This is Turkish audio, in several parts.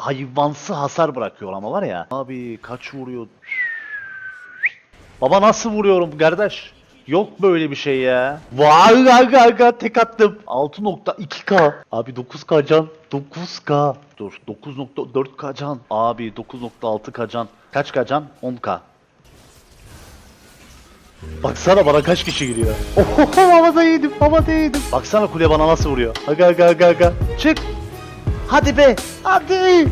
hayvansı hasar bırakıyor ama var ya. Abi kaç vuruyor? Baba nasıl vuruyorum kardeş? Yok böyle bir şey ya. Vay aga aga tek attım. 6.2k. Abi 9k can. 9k. Dur 9.4k can. Abi 9.6k can. Kaç k can? 10k. Baksana bana kaç kişi giriyor. Oho havada yedim havada yedim. Baksana kule bana nasıl vuruyor. Aga aga aga aga. Çık. Hadi be. Hadi.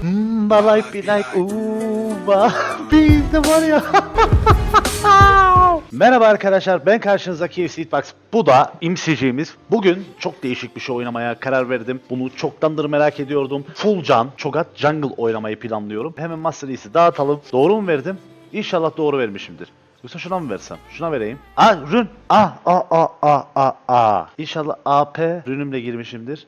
Hmm, my life be like uva. Biz de var ya. Merhaba arkadaşlar ben karşınızdaki FC Hitbox. Bu da imsiciğimiz. Bugün çok değişik bir şey oynamaya karar verdim. Bunu çoktandır merak ediyordum. Full can, Cho'Gath Jungle oynamayı planlıyorum. Hemen Master Yi'si dağıtalım. Doğru mu verdim? İnşallah doğru vermişimdir. Yoksa şuna mı versem? Şuna vereyim. Aa rün. A a a a a a. İnşallah AP rünümle girmişimdir.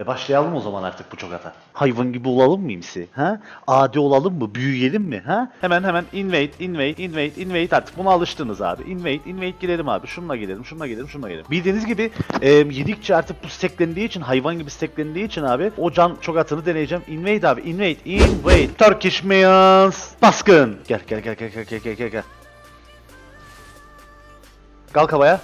E başlayalım o zaman artık bu çokata. Hayvan gibi olalım mı imsi? Ha? Adi olalım mı? Büyüyelim mi? Ha? Hemen hemen invade, invade, invade, invade artık buna alıştınız abi. Invade, invade girelim abi. Şununla girelim, şununla girelim, şununla girelim. Bildiğiniz gibi e, yedikçe artık bu steklendiği için, hayvan gibi steklendiği için abi o can çokatını deneyeceğim. Invade abi, invade, invade. Turkish Millions. Baskın. Gel, gel, gel, gel, gel, gel, gel, gel. Kalk havaya.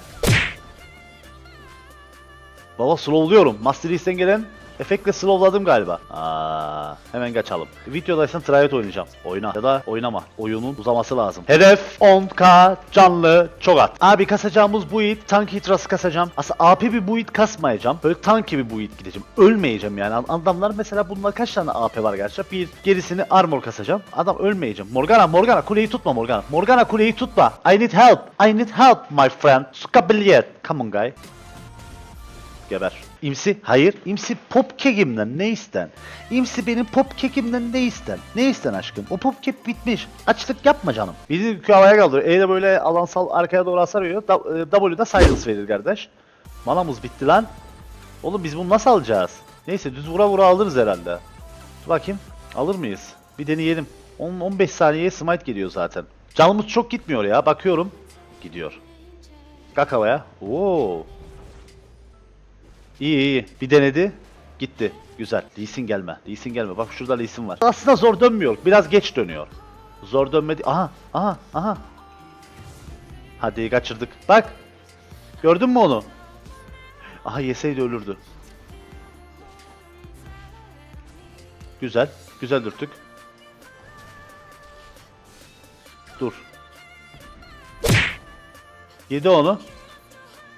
Baba slowluyorum. Master Yi'sten gelen efektle slowladım galiba. Aa, hemen kaçalım. Videodaysan Triad oynayacağım. Oyna ya da oynama. Oyunun uzaması lazım. Hedef 10k canlı çok at. Abi kasacağımız bu it tank hitrası kasacağım. Aslında AP bir bu it kasmayacağım. Böyle tank gibi bu it gideceğim. Ölmeyeceğim yani. Adamlar mesela bunlar kaç tane AP var gerçekten? Bir gerisini armor kasacağım. Adam ölmeyeceğim. Morgana Morgana kuleyi tutma Morgana. Morgana kuleyi tutma. I need help. I need help my friend. Skabiliyet. Come on guy. Geber. İmsi, hayır. İmsi pop kekimden ne isten? İmsi benim pop kekimden ne isten? Ne isten aşkım? O pop kek bitmiş. Açlık yapma canım. Bizi yükü havaya kaldırıyor. E de böyle alansal arkaya doğru. Da- e, W'da silence verir kardeş. Manamız bitti lan. Oğlum biz bunu nasıl alacağız? Neyse düz vura vura alırız herhalde. Dur bakayım. Alır mıyız? Bir deneyelim. 10-15 saniyeye smite geliyor zaten. Canımız çok gitmiyor ya. Bakıyorum. Gidiyor. Kalk havaya. Oo. İyi iyi. Bir denedi. Gitti. Güzel. Lee gelme. Lee gelme. Bak şurada Lee var. Aslında zor dönmüyor. Biraz geç dönüyor. Zor dönmedi. Aha. Aha. Aha. Hadi kaçırdık. Bak. Gördün mü onu? Aha yeseydi ölürdü. Güzel. Güzel dürttük. Dur. Yedi onu.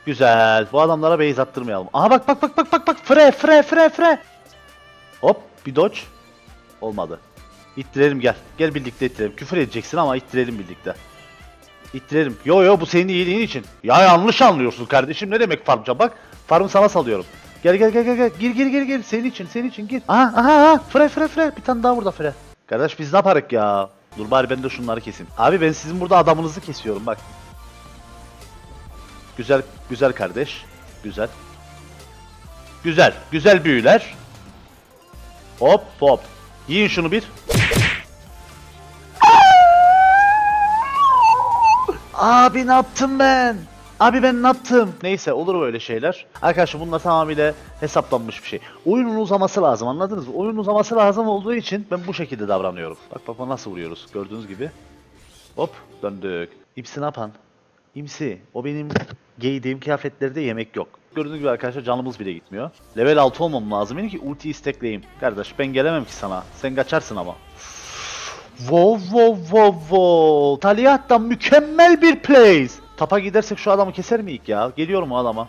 Güzel. Bu adamlara base attırmayalım. Aha bak bak bak bak bak bak. Fre fre fre fre. Hop bir dodge. Olmadı. İttirelim gel. Gel birlikte ittirelim. Küfür edeceksin ama ittirelim birlikte. İttirelim. Yo yo bu senin iyiliğin için. Ya yanlış anlıyorsun kardeşim. Ne demek farmca bak. Farmı sana salıyorum. Gel gel gel gel gel. Gir gir gir gir. Senin için senin için gir. Aha aha aha. Fre fre fre. Bir tane daha burada fre. Kardeş biz ne yaparık ya? Dur bari ben de şunları keseyim. Abi ben sizin burada adamınızı kesiyorum bak. Güzel, güzel kardeş. Güzel. Güzel, güzel büyüler. Hop hop. Yiyin şunu bir. Abi ne yaptım ben? Abi ben ne yaptım? Neyse olur böyle şeyler. Arkadaşlar bunlar tamamıyla hesaplanmış bir şey. Oyunun uzaması lazım anladınız mı? Oyunun uzaması lazım olduğu için ben bu şekilde davranıyorum. Bak bak bak nasıl vuruyoruz gördüğünüz gibi. Hop döndük. İpsi ne yapan? İmsi. O benim giydiğim kıyafetlerde yemek yok. Gördüğünüz gibi arkadaşlar canımız bile gitmiyor. Level 6 olmam lazım benim ki ultiyi stackleyeyim. Kardeş ben gelemem ki sana. Sen kaçarsın ama. Wow wow wow wow. Taliyat'tan mükemmel bir place. Tapa gidersek şu adamı keser miyik ya? Geliyorum o adama.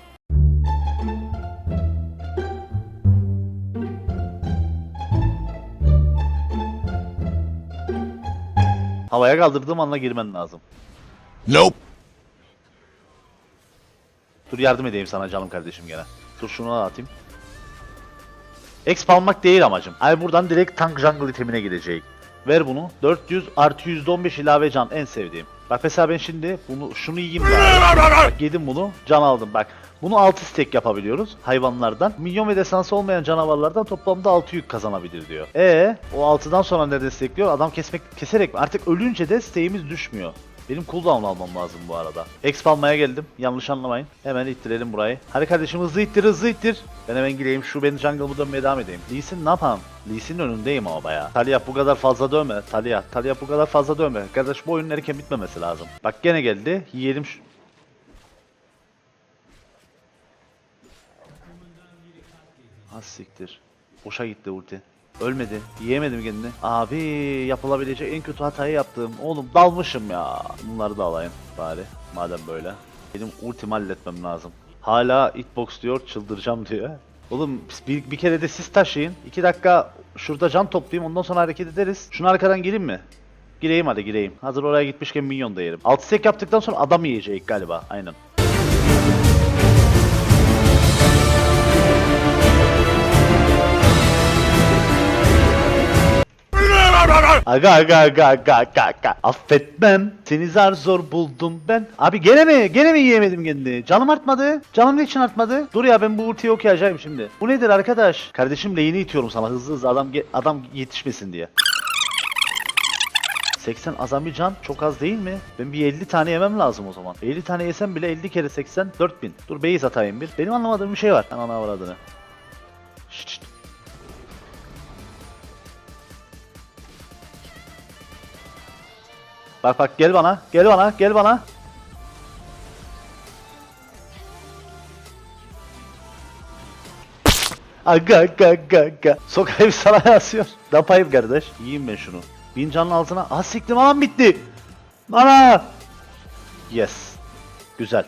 Havaya kaldırdığım anla girmen lazım. Nope. Dur yardım edeyim sana canım kardeşim gene. Dur şunu atayım. Exp almak değil amacım. Ay buradan direkt tank jungle itemine gidecek. Ver bunu. 400 artı %15 ilave can en sevdiğim. Bak mesela ben şimdi bunu şunu yiyeyim bari. Bak yedim bunu. Can aldım bak. Bunu 6 stack yapabiliyoruz hayvanlardan. Milyon ve desansı olmayan canavarlardan toplamda 6 yük kazanabilir diyor. E o 6'dan sonra nereden stackliyor? Adam kesmek keserek mi? Artık ölünce de stack'imiz düşmüyor. Benim cooldown almam lazım bu arada. Exp almaya geldim. Yanlış anlamayın. Hemen ittirelim burayı. Hadi kardeşim hızlı ittir hızlı ittir. Ben hemen gireyim. Şu benim jungle'ımı dönmeye devam edeyim. Lee Sin ne yapalım? Lee Sin'in önündeyim ama bayağı. Talia bu kadar fazla dövme. Talia. Talia bu kadar fazla dövme. Kardeş bu oyunun erken bitmemesi lazım. Bak gene geldi. Yiyelim şu... Az siktir. Boşa gitti ulti. Ölmedi. Yiyemedim kendini. Abi yapılabilecek en kötü hatayı yaptım. Oğlum dalmışım ya. Bunları da alayım bari. Madem böyle. Benim ultimi halletmem lazım. Hala hitbox diyor çıldıracağım diyor. Oğlum bir, bir kere de siz taşıyın. 2 dakika şurada can toplayayım ondan sonra hareket ederiz. Şunu arkadan gireyim mi? Gireyim hadi gireyim. Hazır oraya gitmişken minyon da yerim. 6 sek yaptıktan sonra adam yiyecek galiba. Aynen. Aga aga aga aga aga aga. Affetmem. Seni zar zor buldum ben. Abi gene mi? Gene mi yiyemedim kendini? Canım artmadı. Canım niçin artmadı? Dur ya ben bu ultiyi okuyacağım şimdi. Bu nedir arkadaş? Kardeşim lane'i itiyorum sana hızlı hızlı adam adam yetişmesin diye. 80 azami can çok az değil mi? Ben bir 50 tane yemem lazım o zaman. 50 tane yesem bile 50 kere 80 4000. Dur base atayım bir. Benim anlamadığım bir şey var. Anana avradını. Bak bak gel bana. Gel bana. Gel bana. Aga aga aga aga. Sokayım sana yazıyor. Yapayım kardeş. Yiyeyim ben şunu. Bin canın altına. Ah siktim alan bitti. Ana. Yes. Güzel.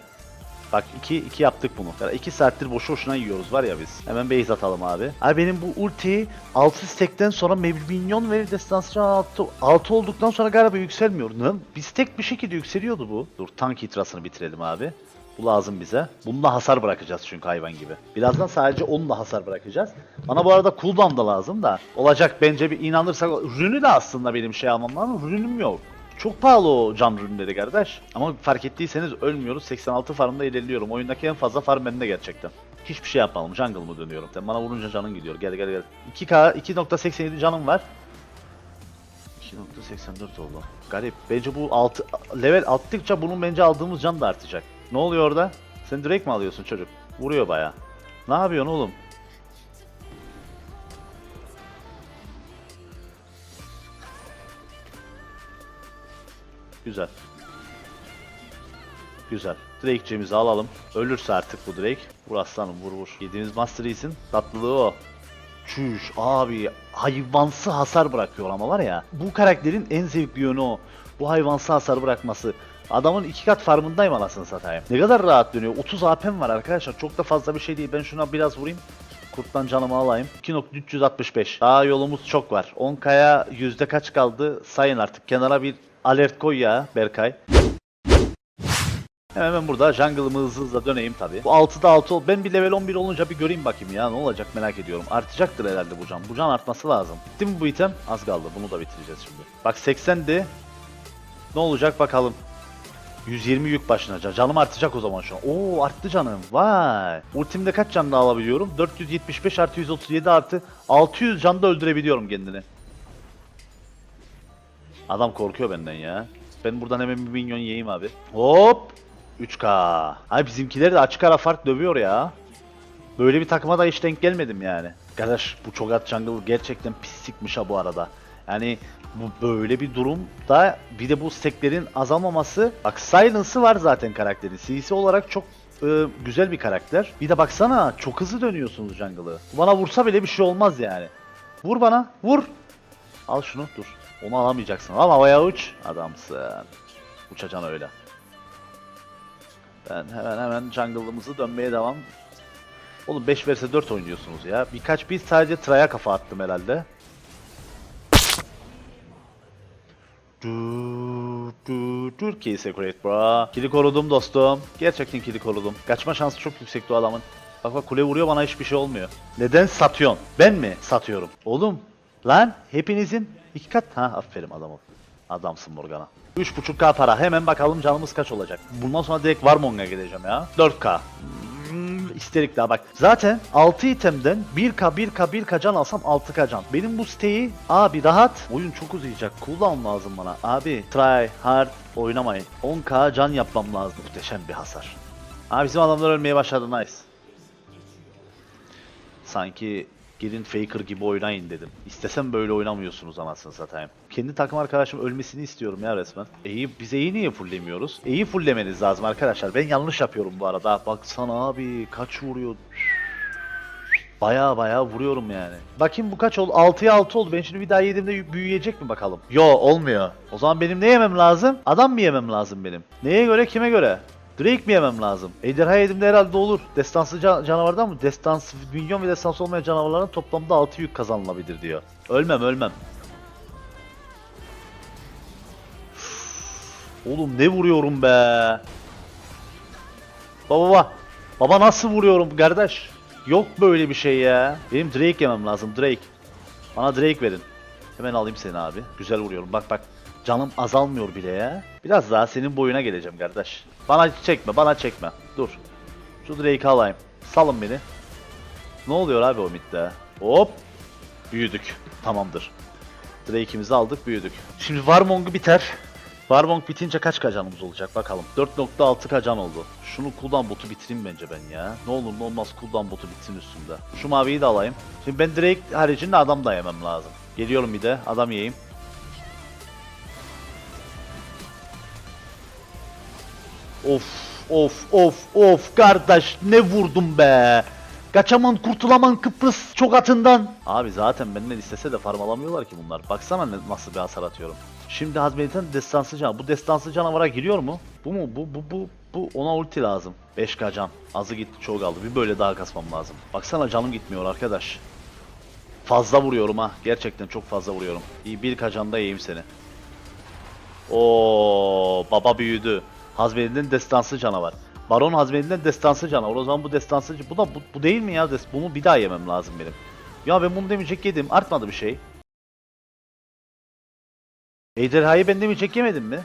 Bak 2 2 yaptık bunu. Yani 2 saattir boşu boşuna yiyoruz var ya biz. Hemen base atalım abi. Abi benim bu ulti 6 stekten sonra minyon ve destansiyon 6, 6 olduktan sonra galiba yükselmiyor. Ne? Bir stek bir şekilde yükseliyordu bu. Dur tank hitrasını bitirelim abi. Bu lazım bize. Bununla hasar bırakacağız çünkü hayvan gibi. Birazdan sadece onunla hasar bırakacağız. Bana bu arada cooldown da lazım da. Olacak bence bir inanırsak. Rünü de aslında benim şey almam lazım. Rünüm yok. Çok pahalı o can ürünleri kardeş. Ama fark ettiyseniz ölmüyoruz. 86 farmda ilerliyorum. Oyundaki en fazla farm bende gerçekten. Hiçbir şey yapmadım. Jungle mı dönüyorum? Sen bana vurunca canın gidiyor. Gel gel gel. 2K 2.87 canım var. 2.84 oldu. Garip. Bence bu 6 level attıkça bunun bence aldığımız can da artacak. Ne oluyor orada? Sen direkt mi alıyorsun çocuk? Vuruyor baya. Ne yapıyorsun oğlum? Güzel. Güzel. Drake'cimizi alalım. Ölürse artık bu Drake. Vur aslanım vur vur. Yediğimiz Master Yiğit'in tatlılığı o. Çüş abi hayvansı hasar bırakıyor ama var ya. Bu karakterin en zevkli yönü o. Bu hayvansı hasar bırakması. Adamın iki kat farmındayım anasını satayım. Ne kadar rahat dönüyor. 30 AP'm var arkadaşlar. Çok da fazla bir şey değil. Ben şuna biraz vurayım. Kurttan canımı alayım. 2.365. Daha yolumuz çok var. 10k'ya yüzde kaç kaldı? Sayın artık. Kenara bir alert koy ya Berkay. Hemen ben burada jungle'ımı hızlı hızlı döneyim tabi. Bu 6'da 6 ol. Ben bir level 11 olunca bir göreyim bakayım ya. Ne olacak merak ediyorum. Artacaktır herhalde bu can. Bu can artması lazım. Bitti mi bu item? Az kaldı. Bunu da bitireceğiz şimdi. Bak 80'di. Ne olacak bakalım. 120 yük başına can. Canım artacak o zaman şu an. Oo arttı canım. Vay. Ultimde kaç can daha alabiliyorum? 475 artı 137 artı 600 can da öldürebiliyorum kendini. Adam korkuyor benden ya. Ben buradan hemen bir minyon yiyeyim abi. Hop. 3K. Ay bizimkileri de açık ara fark dövüyor ya. Böyle bir takıma da hiç denk gelmedim yani. Arkadaş bu Cho'Gath Jungle gerçekten pislikmiş ha bu arada. Yani bu böyle bir durumda bir de bu steklerin azalmaması. Bak Silence'ı var zaten karakterin. CC olarak çok e, güzel bir karakter. Bir de baksana çok hızlı dönüyorsunuz jungle'ı. Bana vursa bile bir şey olmaz yani. Vur bana. Vur. Al şunu dur. Onu alamayacaksın. Al havaya uç. Adamsın. Uçacaksın öyle. Ben hemen hemen jungle'ımızı dönmeye devam. Oğlum 5 vs 4 oynuyorsunuz ya. Birkaç bir sadece Tra'ya kafa attım herhalde. Dur dur dur ki Secret bro. Kili korudum dostum. Gerçekten kili korudum. Kaçma şansı çok yüksekti o adamın. Bak bak kule vuruyor bana hiçbir şey olmuyor. Neden satıyorsun? Ben mi satıyorum? Oğlum lan hepinizin iki kat. Ha aferin adamım. Adamsın Morgana. 3.5k para. Hemen bakalım canımız kaç olacak. Bundan sonra direkt Warmonga gideceğim ya. 4k. Hmm, isterik daha bak. Zaten 6 itemden 1k 1k 1k can alsam 6k can. Benim bu siteyi abi rahat. Oyun çok uzayacak. Cooldown lazım bana. Abi try hard oynamayın. 10k can yapmam lazım. Muhteşem bir hasar. Abi bizim adamlar ölmeye başladı nice. Sanki gidin Faker gibi oynayın dedim. İstesem böyle oynamıyorsunuz anasını satayım. Kendi takım arkadaşım ölmesini istiyorum ya resmen. E'yi biz E'yi niye fulllemiyoruz? E'yi fulllemeniz lazım arkadaşlar. Ben yanlış yapıyorum bu arada. Baksana abi kaç vuruyor. Baya baya vuruyorum yani. Bakayım bu kaç oldu? 6'ya 6 oldu. Ben şimdi bir daha yediğimde büyüyecek mi bakalım? Yo olmuyor. O zaman benim ne yemem lazım? Adam mı yemem lazım benim? Neye göre kime göre? Drake mi yemem lazım? Ejderha yediğimde herhalde olur. Destansı ca- canavardan mı? Destans, milyon ve destansı olmayan canavarların toplamda 6 yük kazanılabilir diyor. Ölmem ölmem. Oğlum ne vuruyorum be. Baba baba. Baba nasıl vuruyorum kardeş? Yok böyle bir şey ya. Benim Drake yemem lazım Drake. Bana Drake verin. Hemen alayım seni abi. Güzel vuruyorum. Bak bak. Canım azalmıyor bile ya. Biraz daha senin boyuna geleceğim kardeş. Bana çekme, bana çekme. Dur. Şu Drake'i alayım. Salın beni. Ne oluyor abi o midde? Hop. Büyüdük. Tamamdır. Drake'imizi aldık, büyüdük. Şimdi Warmong'u biter. Warmong bitince kaç kacanımız olacak bakalım. 4.6 kacan oldu. Şunu cooldown botu bitireyim bence ben ya. Ne olur ne olmaz cooldown botu bitsin üstünde. Şu maviyi de alayım. Şimdi ben Drake haricinde adam da yemem lazım. Geliyorum bir de adam yiyeyim. Of of of of kardeş ne vurdum be. Kaçaman kurtulaman Kıbrıs çok atından. Abi zaten benden istese de farm alamıyorlar ki bunlar. Baksana nasıl bir hasar atıyorum. Şimdi Hazmedit'in destansı can. Bu destansı canavara giriyor mu? Bu mu? Bu bu bu bu ona ulti lazım. 5k can. Azı gitti çok aldı. Bir böyle daha kasmam lazım. Baksana canım gitmiyor arkadaş. Fazla vuruyorum ha. Gerçekten çok fazla vuruyorum. İyi bir kacanda yiyeyim seni. Oo baba büyüdü. Hazmedi'nin destansı canavar. Baron Hazmedi'nin destansı canavar. O zaman bu destansı bu da bu, bu değil mi ya? Bunu bir daha yemem lazım benim. Ya ben bunu demeyecek yedim. Artmadı bir şey. Ejderhayı ben demeyecek yemedim mi?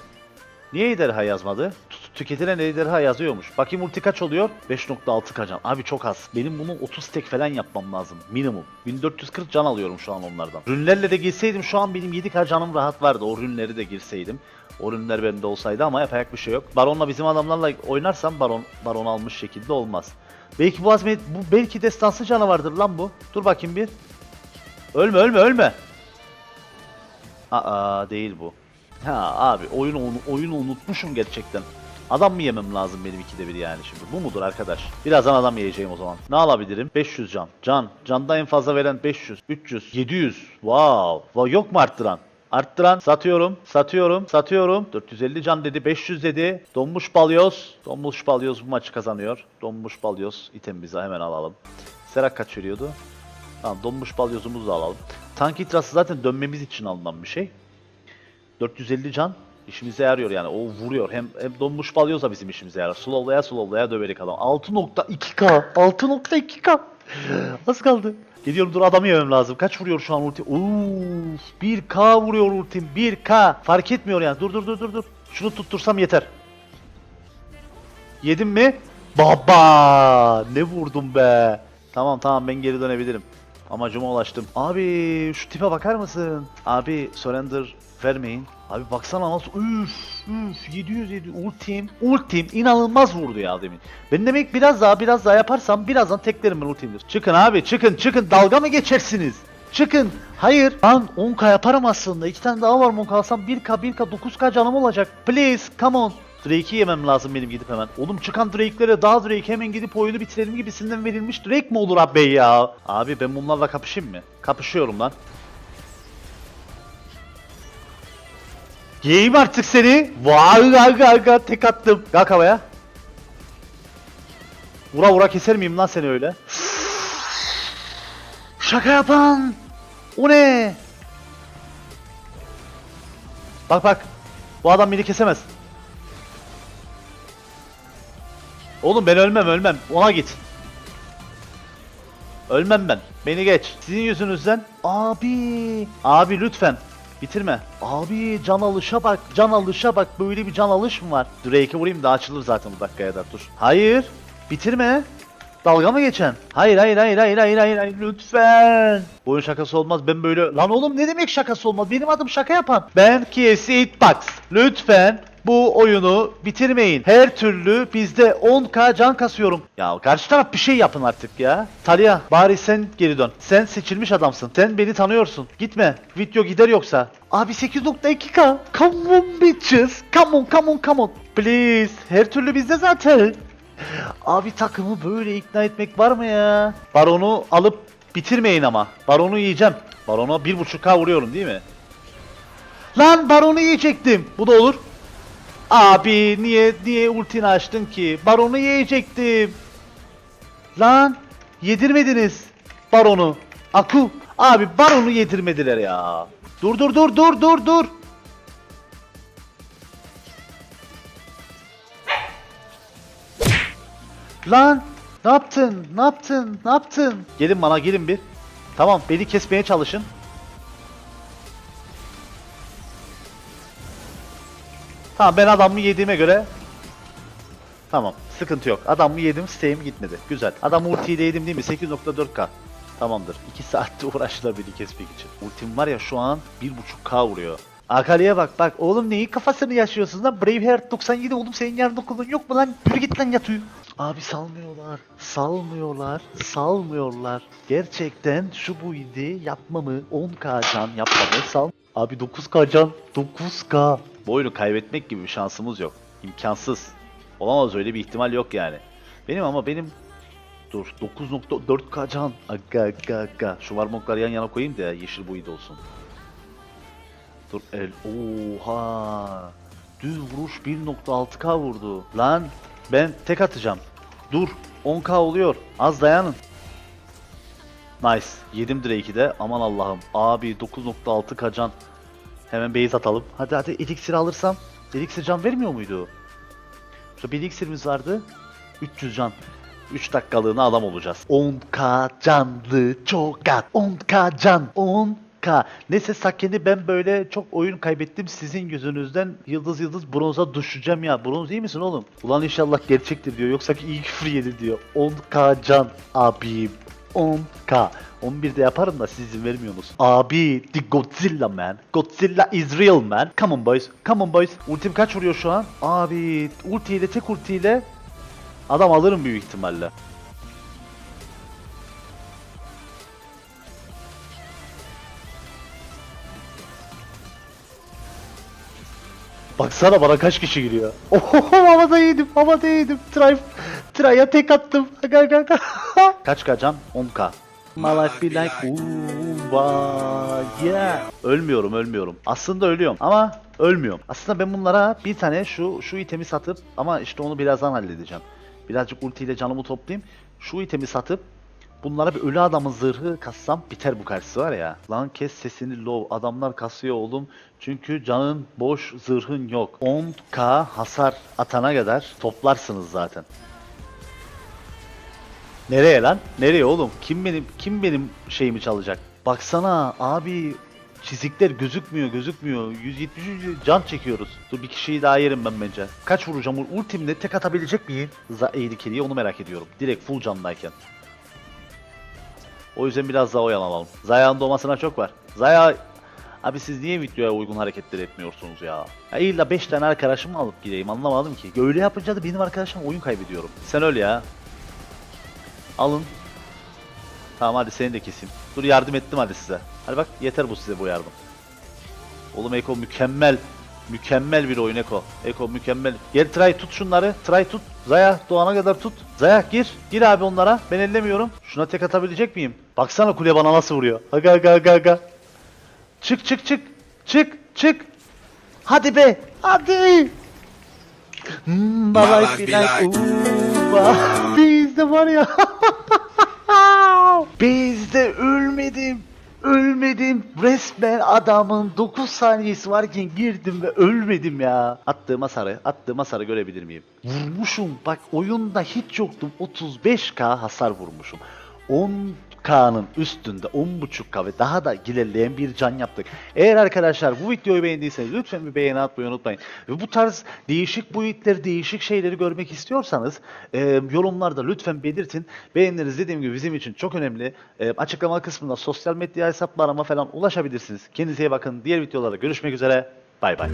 Niye ejderha yazmadı? Tü- tüketilen ejderha yazıyormuş. Bakayım ulti kaç oluyor? 5.6 kacan. Abi çok az. Benim bunu 30 tek falan yapmam lazım. Minimum. 1440 can alıyorum şu an onlardan. Rünlerle de girseydim şu an benim 7k canım rahat vardı. O rünleri de girseydim. O rünler bende olsaydı ama yapacak bir şey yok. Baron'la bizim adamlarla oynarsam Baron Baron almış şekilde olmaz. Belki bu azmet bu belki destansı canavardır lan bu. Dur bakayım bir. Ölme ölme ölme. Aa değil bu. Ha abi oyunu oyunu unutmuşum gerçekten. Adam mı yemem lazım benim ikide bir yani şimdi? Bu mudur arkadaş? Birazdan adam yiyeceğim o zaman. Ne alabilirim? 500 can. Can. Canda en fazla veren 500, 300, 700. Wow. wow. Yok mu arttıran? Arttıran. Satıyorum. Satıyorum. Satıyorum. 450 can dedi. 500 dedi. Donmuş balyoz. Donmuş balyoz bu maçı kazanıyor. Donmuş balyoz. itemimizi hemen alalım. Serak kaç veriyordu? Tamam donmuş balyozumuzu da alalım. Tank itrası zaten dönmemiz için alınan bir şey. 450 can işimize yarıyor yani. O vuruyor. Hem, hem donmuş balyoz da bizim işimize yarar. Slowlaya slowlaya döverik adam. 6.2k. 6.2k. Az kaldı. Gidiyorum dur adamı yemem lazım. Kaç vuruyor şu an ulti? Uuu 1k vuruyor ultim. 1k. Fark etmiyor yani. Dur dur dur dur dur. Şunu tuttursam yeter. Yedim mi? Baba ne vurdum be. Tamam tamam ben geri dönebilirim. Amacıma ulaştım. Abi şu tipe bakar mısın? Abi surrender vermeyin. Abi baksana nasıl üf üf 700 700 ultim ultim inanılmaz vurdu ya demin. Ben demek biraz daha biraz daha yaparsam birazdan teklerim ben ultimdir. Çıkın abi çıkın çıkın dalga mı geçersiniz? Çıkın. Hayır. Ben 10k yaparım aslında. İki tane daha var mı 10k alsam 1k 1k 9k canım olacak. Please come on. Drake'i yemem lazım benim gidip hemen. Oğlum çıkan Drake'lere daha Drake hemen gidip oyunu bitirelim gibisinden verilmiş Drake mi olur abi ya? Abi ben bunlarla kapışayım mı? Kapışıyorum lan. Yiyeyim artık seni. Vay aga aga tek attım. Kalk havaya. Vura vura keser miyim lan seni öyle? Şaka yapan. O ne? Bak bak. Bu adam beni kesemez. Oğlum ben ölmem ölmem. Ona git. Ölmem ben. Beni geç. Sizin yüzünüzden. Abi. Abi lütfen. Bitirme. Abi can alışa bak. Can alışa bak. Böyle bir can alış mı var? Drake'e vurayım da açılır zaten bu dakikaya da. Dur. Hayır. Bitirme. Dalga mı geçen? Hayır hayır hayır hayır hayır hayır hayır lütfen. Bu oyun şakası olmaz ben böyle. Lan oğlum ne demek şakası olmaz? Benim adım şaka yapan. Ben KFC Hitbox. Lütfen bu oyunu bitirmeyin. Her türlü bizde 10k can kasıyorum. Ya karşı taraf bir şey yapın artık ya. Talia bari sen geri dön. Sen seçilmiş adamsın. Sen beni tanıyorsun. Gitme. Video gider yoksa. Abi 8.2k. Come on bitches. Come on come on come on. Please. Her türlü bizde zaten. Abi takımı böyle ikna etmek var mı ya? Baronu alıp bitirmeyin ama. Baronu yiyeceğim. Barona 1.5k vuruyorum değil mi? Lan baronu yiyecektim. Bu da olur. Abi niye niye ultini açtın ki? Baronu yiyecektim. Lan yedirmediniz baronu. Aku abi baronu yedirmediler ya. Dur dur dur dur dur dur. Lan ne yaptın? Ne yaptın? Ne yaptın? Gelin bana gelin bir. Tamam beni kesmeye çalışın. Tamam ben adamımı yediğime göre Tamam sıkıntı yok. Adamımı yedim siteğim gitmedi. Güzel. Adam ultiyle yedim değil mi? 8.4k. Tamamdır. 2 saatte uğraştılar beni kesmek için. Ultim var ya şu an 1.5k vuruyor. Akali'ye bak bak oğlum neyi kafasını yaşıyorsun lan Braveheart 97 oğlum senin yarın okulun yok mu lan yürü git lan yat uyu. Abi salmıyorlar salmıyorlar salmıyorlar gerçekten şu bu idi yapmamı 10k can yapmamı sal Abi 9k can 9k Bu oyunu kaybetmek gibi bir şansımız yok. İmkansız. Olamaz öyle bir ihtimal yok yani. Benim ama benim Dur 9.4k can. Aga aga aga. Şu varmokları yan yana koyayım da yeşil boyu da olsun. Dur el oha. Düz vuruş 1.6k vurdu. Lan ben tek atacağım. Dur 10k oluyor. Az dayanın. Nice. Yedim Drake'i de. Aman Allah'ım. Abi 9.6k can Hemen base atalım Hadi hadi elixir alırsam Elixir can vermiyor muydu? Şu bir elixirimiz vardı 300 can 3 dakikalığına adam olacağız. 10k canlı çok at. 10k can. 10k. Neyse Saken'i ben böyle çok oyun kaybettim sizin yüzünüzden. Yıldız yıldız bronza düşeceğim ya. Bronz iyi misin oğlum? Ulan inşallah gerçektir diyor. Yoksa ki iyi küfür yedi diyor. 10k can abim. 10k. 11'de yaparım da siz izin vermiyorsunuz. Abi the Godzilla man. Godzilla is real man. Come on boys. Come on boys. Ultim kaç vuruyor şu an? Abi ultiyle tek ultiyle Adam alırım büyük ihtimalle. Baksana bana kaç kişi giriyor. Oho havada yedim, havada yedim. Try, try'a tek attım. Aga, aga, aga. kaç kacan? 10k. My life be like vay, yeah. Ölmüyorum, ölmüyorum. Aslında ölüyorum ama ölmüyorum. Aslında ben bunlara bir tane şu şu itemi satıp ama işte onu birazdan halledeceğim. Birazcık ultiyle canımı toplayayım. Şu itemi satıp bunlara bir ölü adamın zırhı kassam biter bu karşısı var ya. Lan kes sesini low. Adamlar kasıyor oğlum. Çünkü canın boş zırhın yok. 10k hasar atana kadar toplarsınız zaten. Nereye lan? Nereye oğlum? Kim benim kim benim şeyimi çalacak? Baksana abi çizikler gözükmüyor gözükmüyor. 170 can çekiyoruz. Dur bir kişiyi daha yerim ben bence. Kaç vuracağım? Ultimle tek atabilecek miyim? Za Eğri onu merak ediyorum. Direkt full candayken. O yüzden biraz daha oyalanalım. Zaya'nın doğmasına çok var. Zaya Abi siz niye videoya uygun hareketler etmiyorsunuz ya? Ya illa 5 tane arkadaşımı alıp gideyim anlamadım ki. Öyle yapınca da benim arkadaşım oyun kaybediyorum. Sen öl ya. Alın. Tamam hadi seni de keseyim. Dur yardım ettim hadi size. Hadi bak yeter bu size bu yardım. Oğlum Eko mükemmel. Mükemmel bir oyun Eko. Eko mükemmel. Gel try tut şunları. Try tut. Zaya doğana kadar tut. Zaya gir. Gir abi onlara. Ben ellemiyorum. Şuna tek atabilecek miyim? Baksana kule bana nasıl vuruyor. Aga aga aga aga. Çık çık çık. Çık çık. Hadi be. Hadi. Hmm, life be like, ah. Bizde var ya. Bizde ölmedim. Ölmedim. Resmen adamın 9 saniyesi varken girdim ve ölmedim ya. Attığım hasarı, attığım hasarı görebilir miyim? Vurmuşum. Bak oyunda hiç yoktum. 35k hasar vurmuşum. 10K'nın üstünde 10.5K ve daha da ilerleyen bir can yaptık. Eğer arkadaşlar bu videoyu beğendiyseniz lütfen bir beğeni atmayı unutmayın. Ve bu tarz değişik boyutları, değişik şeyleri görmek istiyorsanız e, yorumlarda lütfen belirtin. Beğenileriniz dediğim gibi bizim için çok önemli. E, açıklama kısmında sosyal medya hesaplarıma falan ulaşabilirsiniz. Kendinize iyi bakın. Diğer videolarda görüşmek üzere. Bay bay.